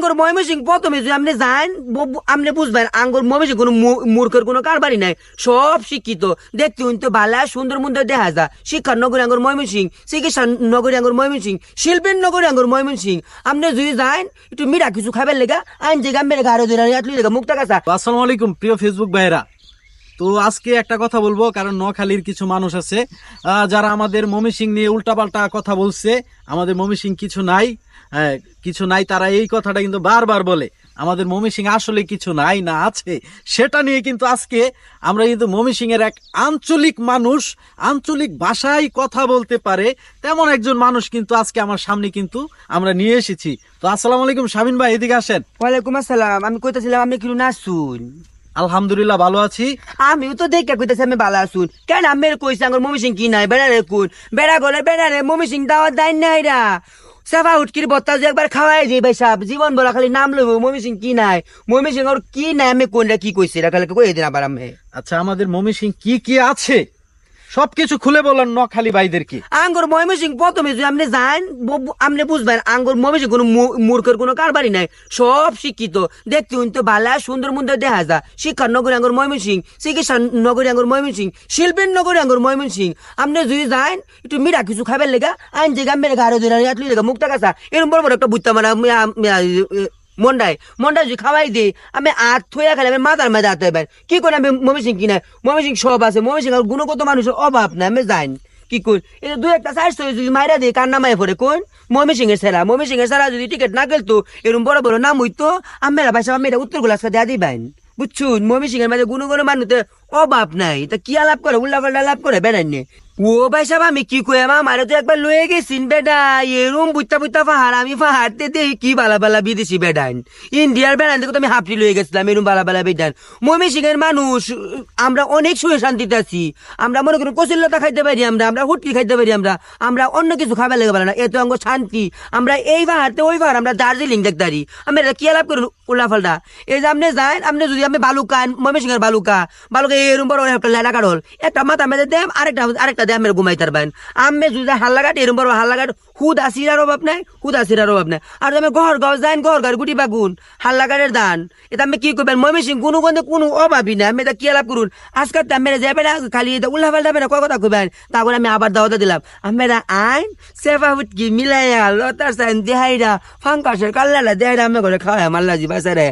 আঙ্গুর ময়মনসিং প্রথমে যদি আপনি যান আপনি বুঝবেন, আঙ্গুর ময়মনসিং কোনো মূর্খের কোনো কারবারই নাই। সব শিক্ষিত। দেখতে তো বালা সুন্দর মুন্দর দেখা যা শিক্ষার নগরী আঙ্গুর ময়মনসিং, চিকিৎসার নগরী আঙ্গুর ময়মনসিং, শিল্পের নগরী আঙ্গুর ময়মনসিং। আপনি যদি যান, একটু মিরা কিছু খাবার লেগা, আইন জায়গা মেরে গাড়ো ধরে মুক্তা কাছা আসসালামু আলাইকুম, প্রিয় ফেসবুক ভাইরা তো আজকে একটা কথা বলব কারণ নোয়াখালীর কিছু মানুষ আছে যারা আমাদের মমি সিং নিয়ে উল্টাপাল্টা কথা বলছে। আমাদের মমি সিং কিছু নাই হ্যাঁ, কিছু নাই তারা এই কথাটা কিন্তু বারবার বলে। আমাদের মমি সিং আসলে কিছু নাই না আছে সেটা নিয়ে কিন্তু আজকে আমরা কিন্তু মমি সিং এর এক আঞ্চলিক মানুষ আঞ্চলিক ভাষায় কথা বলতে পারে তেমন একজন মানুষ কিন্তু আজকে আমার সামনে কিন্তু আমরা নিয়ে এসেছি। তো আসসালামু আলাইকুম শামিন ভাই এদিকে আসেন। ওয়ালাইকুম আসসালাম আমি কইতেছিলাম আপনি কিলো নাচুন আলহামদুলিল্লাহ ভালো আছি। আমিও তো দেখে কইতেছি আমি ভালো আছুন কেন আমি কইছি আমার মমি সিং কি নাই? বেড়া রে কুন বেড়া গলে বেড়া রে মমি সিং দাওয়াত দেয় নাই রা। সাফা উটকির বত্তা যে একবার খাওয়াই দিই ভাই সাহেব জীবন বলা খালি নাম লইব মমি সিং কি নাই? মমি সিং ওর কি নাই? আমি কোনটা কি কইছি? রা খালি কই দিন আবার আমি আচ্ছা আমাদের মমি সিং কি কি আছে? সবকিছু খুলে বলেন নখালি ভাইদেরকে আঙ্গুর ময়মন সিং প্রথমে যদি আপনি যান আপনি বুঝবেন, আঙ্গুর ময়মন সিং কোনো মূর্খের কোনো কারবারই নাই। সব শিক্ষিত। দেখতে তো বালা সুন্দর মুন্দর দেখা যা শিক্ষার নগরী আঙ্গুর ময়মন সিং চিকিৎসার নগরী আঙ্গুর ময়মন সিং শিল্পের নগরী আঙ্গুর ময়মন সিং আপনি যদি যান একটু মিরা কিছু খাবার লেগা, আইন জায়গা মেরে গাড়ো ধরে মুক্তা কাছা এরকম বড় বড় একটা মিয়া- এ- মন্ডাই মন্ডাই যদি খাওয়াই দিই, আমি আর থইয়া খালি আমি মাথার মাঝে আতে পারি কি করে আমি মমি সিং কিনা? মমি সিং সব আছে মমি সিং গুণগত মানুষের অভাব না আমি জানি কি কই এটা দু একটা সাইজ যদি মাইরা দিই কান্না মাই পড়ে কোন মমি সিং এর সেরা মমি সিং এর সেরা যদি টিকিট না খেলতো এরকম বড় বড় নাম হইতো আমি ভাই আমি এটা উত্তর গোলাসকা দিই দিবেন। বুঝছুন? মমি সিং এর মাঝে গুণগত মানুষের অভাব নাই। তা কি আলাপ করে? উল্লা লাভ করে বেড়াইনি। ও ভাই সাহেব, আমি কি কই? আমার মারে তো একবার লয়ে গেছিন বেডা এরম বুত্তা বুত্তা পাহাড়, আমি পাহাড়তে দেখি কি বালা বালা বিদেশি বেডান ইন্ডিয়ার বেড়ান দেখো আমি হাফটি লয়ে গেছিলাম, এরম বালা বালা বেডান মমি সিংহের মানুষ, আমরা অনেক সুখে শান্তিতে আছি। আমরা মনে করি কচিল্লতা খাইতে পারি আমরা আমরা হুটকি খাইতে পারি আমরা আমরা অন্য কিছু খাবার লেগে না। এত অঙ্গ শান্তি। আমরা এই পাহাড়তে ওই পাহাড়, আমরা দার্জিলিং দেখতে পারি। আমি এটা কি আলাপ করি উল্লা ফাল্টা এই যে আপনি যান, আপনি যদি আপনি বালুকা মমি সিংহের বালুকা বালুকা এরম বড় একটা লেলা কাটল একটা মাথা মেঝে দেম, আরেকটা আরেকটা দেম মেরে ঘুমাই তারবেন আমি যদি হাল্লা কাট এরম বড় হাল্লা কাট হুদ আসিরার অভাব নাই, হুদ আসিরার অভাব নাই। আর আমি ঘর গাও যাইন, ঘর ঘর গুটি বাগুন হাল্লা কাটের দান। এটা আমি কি করবেন? মমি কোনো গন্ধে কোনো অভাবই না আমি এটা কি আলাপ করুন? আজকাল তো মেরে যাবে না, খালি এটা উল্লা পাল্টা না কয় কথা কইবেন? তারপরে আমি আবার দাওয়াতে দিলাম। আমি আইন, সেফা হুটকি মিলাইয়া, লতার সাইন দেহাইরা ফাঙ্কাশের কাল্লালা দেহাইরা আমি ঘরে খাওয়াই মাল্লাজি বাসারে